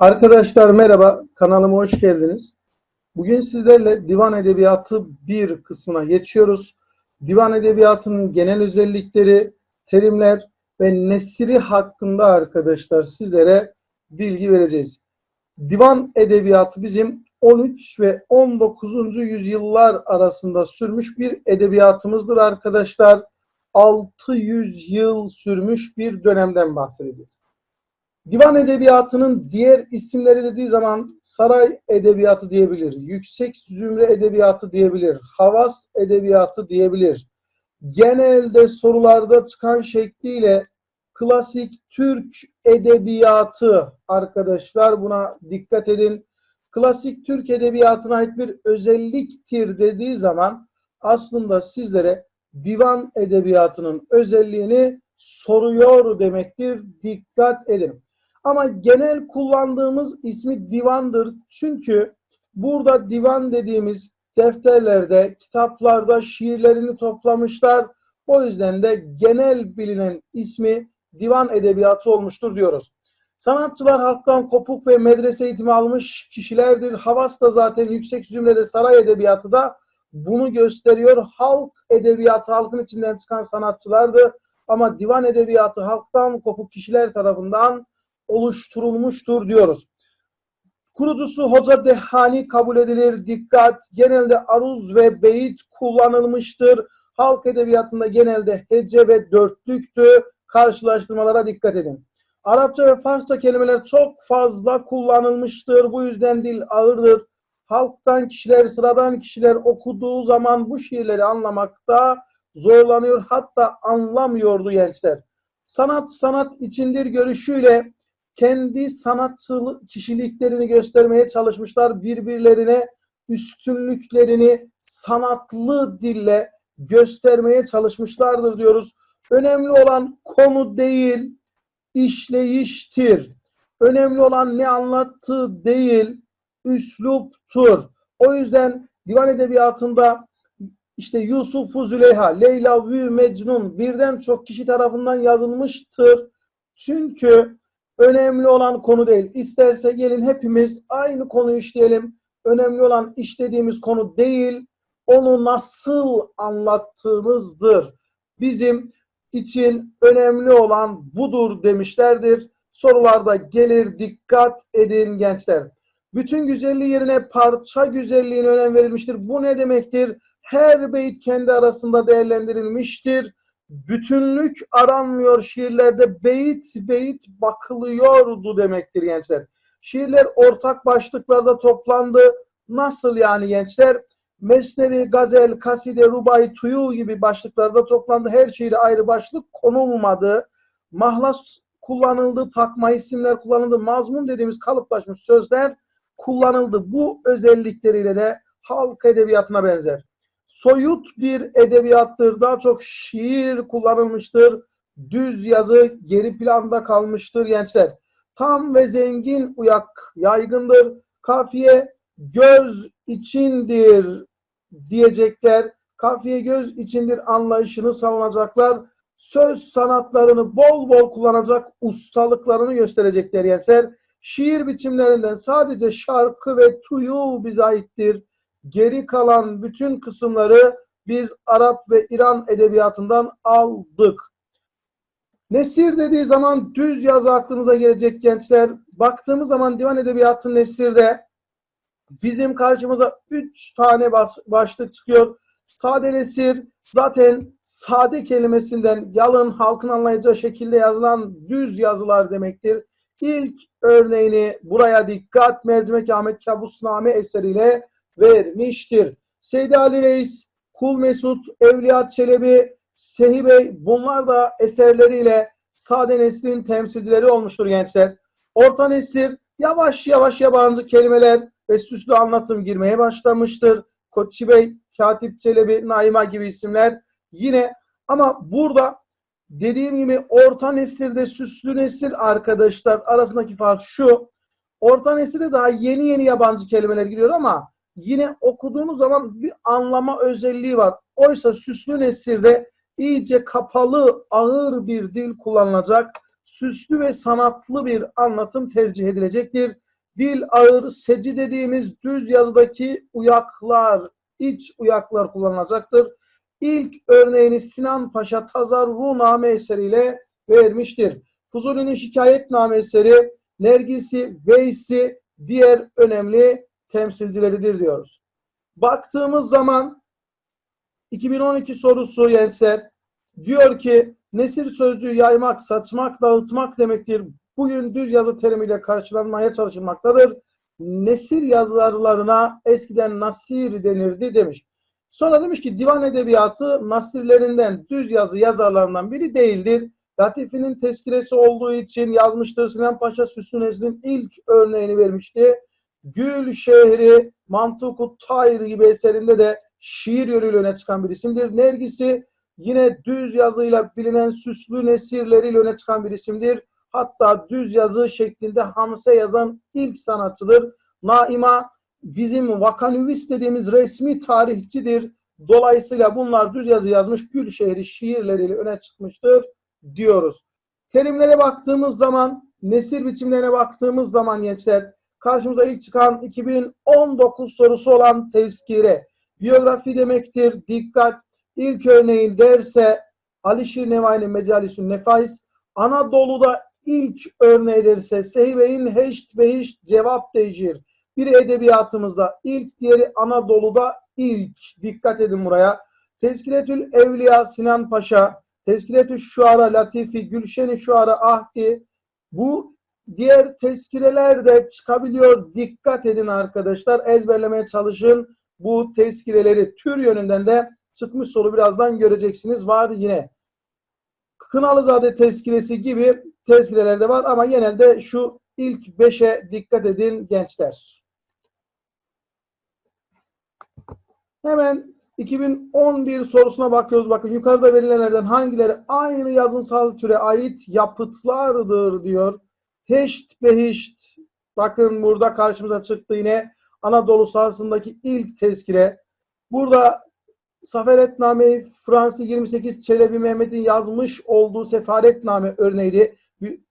Arkadaşlar merhaba, kanalıma hoş geldiniz. Bugün sizlerle divan edebiyatı bir kısmına geçiyoruz. Divan edebiyatının genel özellikleri, terimler ve nesiri hakkında arkadaşlar sizlere bilgi vereceğiz. Divan edebiyatı bizim 13 ve 19. yüzyıllar arasında sürmüş bir edebiyatımızdır arkadaşlar. 600 yıl sürmüş bir dönemden bahsediyoruz. Divan edebiyatının diğer isimleri dediği zaman saray edebiyatı diyebilir, yüksek zümre edebiyatı diyebilir, havas edebiyatı diyebilir. Genelde sorularda çıkan şekliyle klasik Türk edebiyatı arkadaşlar buna dikkat edin. Klasik Türk edebiyatına ait bir özelliktir dediği zaman aslında sizlere divan edebiyatının özelliğini soruyor demektir. Dikkat edin. Ama genel kullandığımız ismi divandır. Çünkü burada divan dediğimiz defterlerde, kitaplarda şiirlerini toplamışlar. O yüzden de genel bilinen ismi divan edebiyatı olmuştur diyoruz. Sanatçılar halktan kopuk ve medrese eğitimi almış kişilerdir. Havas da zaten yüksek zümrede saray edebiyatı da bunu gösteriyor. Halk edebiyatı halkın içinden çıkan sanatçılardı. Ama divan edebiyatı halktan kopuk kişiler tarafından oluşturulmuştur diyoruz. Kurucusu Hoca Dehani kabul edilir. Dikkat! Genelde aruz ve beyit kullanılmıştır. Halk edebiyatında genelde hece ve dörtlüktü. Karşılaştırmalara dikkat edin. Arapça ve Farsça kelimeler çok fazla kullanılmıştır. Bu yüzden dil ağırdır. Halktan kişiler, sıradan kişiler okuduğu zaman bu şiirleri anlamakta zorlanıyor. Hatta anlamıyordu gençler. Sanat sanat içindir görüşüyle kendi sanatçı kişiliklerini göstermeye çalışmışlar. Birbirlerine üstünlüklerini sanatlı dille göstermeye çalışmışlardır diyoruz. Önemli olan konu değil, işleyiştir. Önemli olan ne anlattığı değil, üsluptur. O yüzden divan edebiyatında işte Yusuf Züleyha, Leyla ve Mecnun birden çok kişi tarafından yazılmıştır. Çünkü önemli olan konu değil. İsterse gelin hepimiz aynı konuyu işleyelim. Önemli olan işlediğimiz konu değil, onu nasıl anlattığımızdır. Bizim için önemli olan budur demişlerdir. Sorularda gelir dikkat edin gençler. Bütün güzelliği yerine parça güzelliğine önem verilmiştir. Bu ne demektir? Her beyt kendi arasında değerlendirilmiştir. Bütünlük aranmıyor şiirlerde beyit beyit bakılıyordu demektir gençler. Şiirler ortak başlıklarda toplandı. Nasıl yani gençler? Mesnevi, gazel, kaside, rubay, tuyu gibi başlıklarda toplandı. Her şiiri ayrı başlık konulmadı. Mahlas kullanıldı, takma isimler kullanıldı. Mazmun dediğimiz kalıplaşmış sözler kullanıldı. Bu özellikleriyle de halk edebiyatına benzer. Soyut bir edebiyattır. Daha çok şiir kullanılmıştır. Düz yazı geri planda kalmıştır gençler. Tam ve zengin uyak yaygındır. Kafiye göz içindir diyecekler. Kafiye göz içindir anlayışını savunacaklar. Söz sanatlarını bol bol kullanacak ustalıklarını gösterecekler gençler. Şiir biçimlerinden sadece şarkı ve tuyu bize aittir. Geri kalan bütün kısımları biz Arap ve İran edebiyatından aldık. Nesir dediği zaman düz yazı aklımıza gelecek gençler. Baktığımız zaman divan edebiyatı nesirde bizim karşımıza üç tane başlık çıkıyor. Sade nesir zaten sade kelimesinden yalın halkın anlayacağı şekilde yazılan düz yazılar demektir. İlk örneğini buraya dikkat Mercimek Ahmet Kabusname eseriyle vermiştir. Seydi Ali Reis, Kul Mesut, Evliya Çelebi, Sehi Bey bunlar da eserleriyle sade neslin temsilcileri olmuştur gençler. Orta nesil yavaş yavaş yabancı kelimeler ve süslü anlatım girmeye başlamıştır. Koçi Bey, Katip Çelebi, Naima gibi isimler yine ama burada dediğim gibi orta nesilde süslü nesil arkadaşlar arasındaki fark şu. Orta nesilde daha yeni yeni yabancı kelimeler giriyor ama yine okuduğunuz zaman bir anlama özelliği var. Oysa süslü nesilde iyice kapalı, ağır bir dil kullanılacak, süslü ve sanatlı bir anlatım tercih edilecektir. Dil ağır, seci dediğimiz düz yazıdaki uyaklar, iç uyaklar kullanılacaktır. İlk örneğini Sinan Paşa Tazarruname eseriyle vermiştir. Fuzuli'nin şikayetname eseri, Nergis'i, Veys'i diğer önemli temsilcileridir diyoruz. Baktığımız zaman 2012 sorusu gençler diyor ki nesir sözcüğü yaymak, saçmak, dağıtmak demektir. Bugün düz yazı terimiyle karşılanmaya çalışılmaktadır. Nesir yazarlarına eskiden nasir denirdi demiş. Sonra demiş ki divan edebiyatı nasirlerinden, düz yazı yazarlarından biri değildir. Latifi'nin tezkiresi olduğu için yazmıştır. Sinan Paşa Süslü Nesrin ilk örneğini vermişti. Gül şehri, Mantuku Tayr gibi eserinde de şiir yönüyle öne çıkan bir isimdir. Nergis'i yine düz yazıyla bilinen süslü nesirleriyle öne çıkan bir isimdir. Hatta düz yazı şeklinde hamse yazan ilk sanatçıdır. Naima bizim vakanüvis dediğimiz resmi tarihçidir. Dolayısıyla bunlar düz yazı yazmış Gülşehir'i şiirleriyle öne çıkmıştır diyoruz. Terimlere baktığımız zaman, nesir biçimlerine baktığımız zaman gençler karşımıza ilk çıkan 2019 sorusu olan tezkire. Biyografi demektir, dikkat. İlk örneğin derse Alişir Nevai'nin Mecalisün Nefais. Anadolu'da ilk örneği derse Seyve'in Heşt Behiş Cevap Değişir. Biri edebiyatımızda ilk, diğeri Anadolu'da ilk. Dikkat edin buraya. Tezkiretül Evliya Sinan Paşa, Tezkiretül Şuara Latifi, Gülşen-i Şuara Ahdi. Bu diğer tezkireler de çıkabiliyor. Dikkat edin arkadaşlar. Ezberlemeye çalışın. Bu tezkireleri tür yönünden de çıkmış soru birazdan göreceksiniz. Var yine. Kınalızade tezkiresi gibi tezkireler de var ama genelde şu ilk beşe dikkat edin gençler. Hemen 2011 sorusuna bakıyoruz. Bakın yukarıda verilenlerden hangileri aynı yazınsal türe ait yapıtlardır diyor. Heşt behişt. Bakın burada karşımıza çıktı yine Anadolu sahasındaki ilk tezkire. Burada Safaretname Fransız 28 Çelebi Mehmet'in yazmış olduğu sefaretname örneğiydi.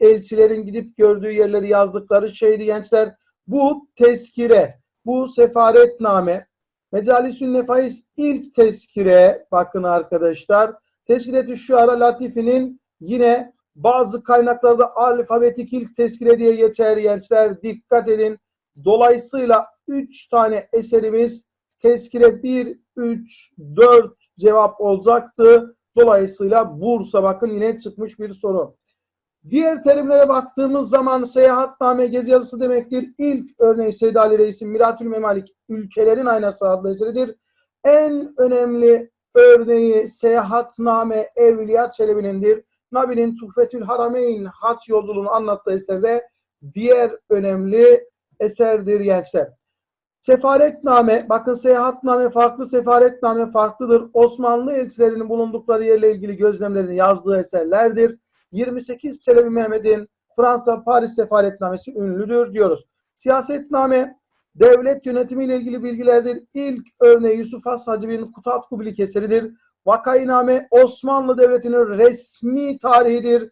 Elçilerin gidip gördüğü yerleri yazdıkları şeydi gençler. Bu tezkire, bu sefaretname. Mecalisün Nefais ilk tezkire bakın arkadaşlar. Tezkire-i Şuara Latifi'nin yine bazı kaynaklarda alfabetik ilk tezkire diye geçer gençler. Dikkat edin. Dolayısıyla 3 tane eserimiz tezkire 1, 3, 4 cevap olacaktı. Dolayısıyla Bursa bakın yine çıkmış bir soru. Diğer terimlere baktığımız zaman seyahatname gezi yazısı demektir. İlk örneği Seyyid Ali Reis'in Miratül Memalik Ülkelerin Aynası adlı eseridir. En önemli örneği seyahatname Evliya Çelebi'nindir. Nabi'nin Tuhfetül Harameyn haç yolculuğunu anlattığı eserde diğer önemli eserdir gençler. Sefaretname, bakın seyahatname farklı, sefaretname farklıdır. Osmanlı elçilerinin bulundukları yerle ilgili gözlemlerini yazdığı eserlerdir. 28 Çelebi Mehmet'in Fransa Paris sefaretnamesi ünlüdür diyoruz. Siyasetname devlet yönetimiyle ilgili bilgilerdir. İlk örneği Yusuf Has Hacıb'in Kutat Kubilik eseridir. Vakainame Osmanlı Devleti'nin resmi tarihidir.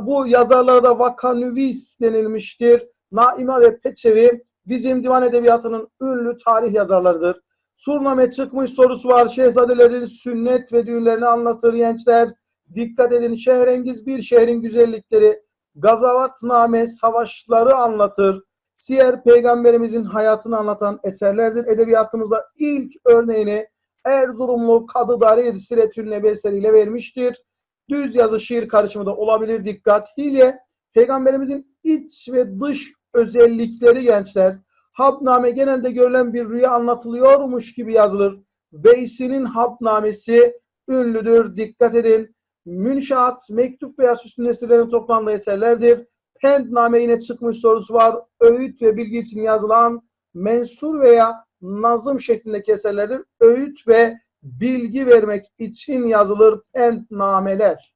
Bu yazarlarda vakanüvis denilmiştir. Naima ve Peçevi bizim divan edebiyatının ünlü tarih yazarlarıdır. Surname çıkmış sorusu var. Şehzadelerin sünnet ve düğünlerini anlatır gençler. Dikkat edin şehrengiz bir şehrin güzellikleri. Gazavatname savaşları anlatır. Siyer peygamberimizin hayatını anlatan eserlerdir. Edebiyatımızda ilk örneğini Erzurumlu Kadı Darir Siretül Nebi eseriyle vermiştir. Düz yazı şiir karışımı da olabilir dikkat. Hilye peygamberimizin iç ve dış özellikleri gençler. Habname genelde görülen bir rüya anlatılıyormuş gibi yazılır. Veysi'nin Habnamesi ünlüdür. Dikkat edin. Münşaat, mektup veya süslü nesillerin toplandığı eserlerdir. Pendname yine çıkmış sorusu var. Öğüt ve bilgi için yazılan mensur veya nazım şeklindeki eserlerdir. Öğüt ve bilgi vermek için yazılır pendnameler.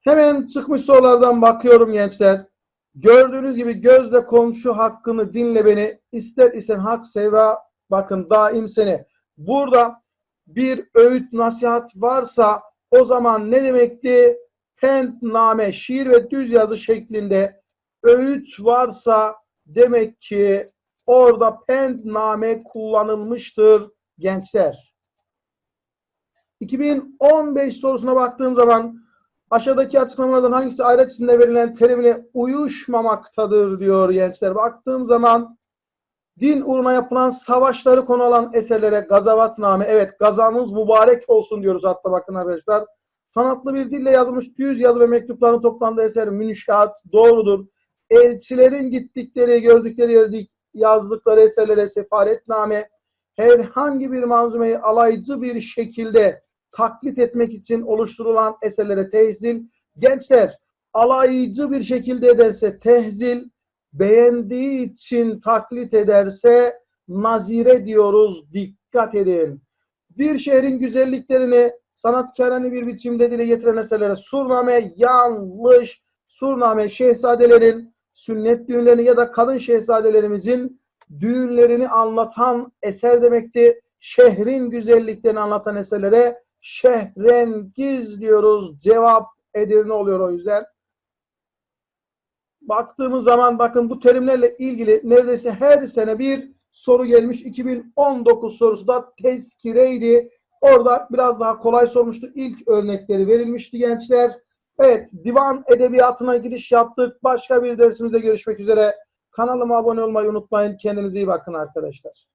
Hemen çıkmış sorulardan bakıyorum gençler. Gördüğünüz gibi gözle komşu hakkını dinle beni. ister isen hak seva bakın daim seni. Burada bir öğüt nasihat varsa o zaman ne demekti? Pentname, şiir ve düz yazı şeklinde öğüt varsa Demek ki orada pendname kullanılmıştır gençler. 2015 sorusuna baktığım zaman aşağıdaki açıklamalardan hangisi ayraç içinde verilen terimine uyuşmamaktadır diyor gençler. Baktığım zaman din uğruna yapılan savaşları konu alan eserlere gazavatname, evet gazamız mübarek olsun diyoruz hatta bakın arkadaşlar. Sanatlı bir dille yazılmış düz yazı ve mektupların toplandığı eser münşaat doğrudur. Elçilerin gittikleri, gördükleri yerde yazdıkları eserlere sefaretname, herhangi bir manzumeyi alaycı bir şekilde taklit etmek için oluşturulan eserlere tehzil. Gençler alaycı bir şekilde ederse tehzil, beğendiği için taklit ederse nazire diyoruz. Dikkat edin. Bir şehrin güzelliklerini sanatkarane bir biçimde dile getiren eserlere surname yanlış. Surname şehzadelerin sünnet düğünlerini ya da kadın şehzadelerimizin düğünlerini anlatan eser demekti. Şehrin güzelliklerini anlatan eserlere şehrengiz diyoruz. Cevap Edirne oluyor o yüzden. Baktığımız zaman bakın bu terimlerle ilgili neredeyse her sene bir soru gelmiş. 2019 sorusu da tezkireydi. Orada biraz daha kolay sormuştu. İlk örnekleri verilmişti gençler. Evet, divan edebiyatına giriş yaptık. Başka bir dersimizde görüşmek üzere. Kanalıma abone olmayı unutmayın. Kendinize iyi bakın arkadaşlar.